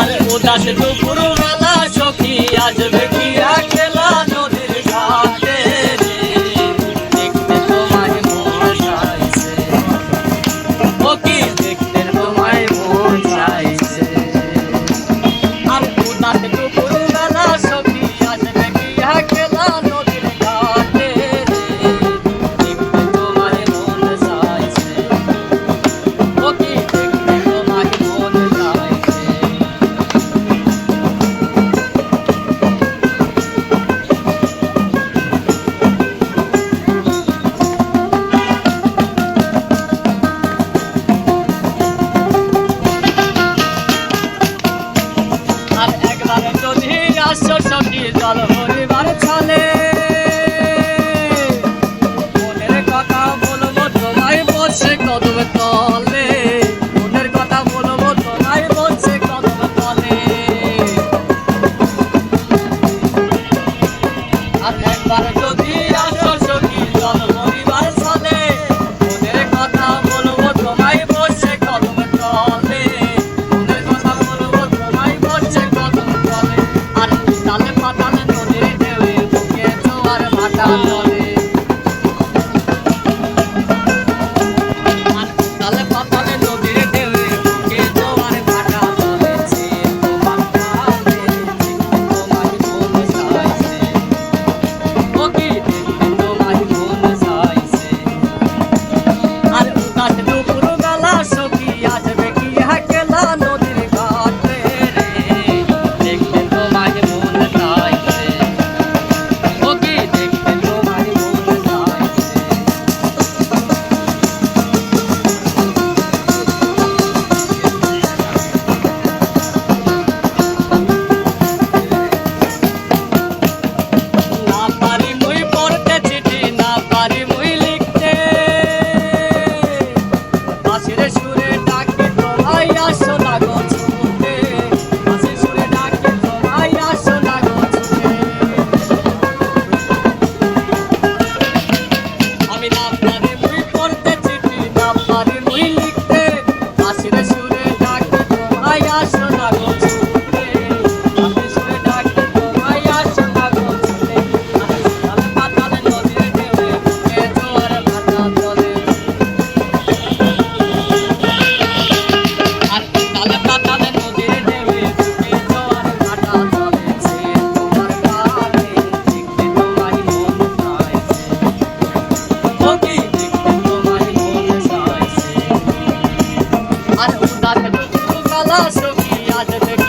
আমার উদাস দুপুর বেলা সখী আসবে কি একলা নদীর ঘাটে দেখতে তোমার মন চাইছে। ও কি bağlı. সখী আজ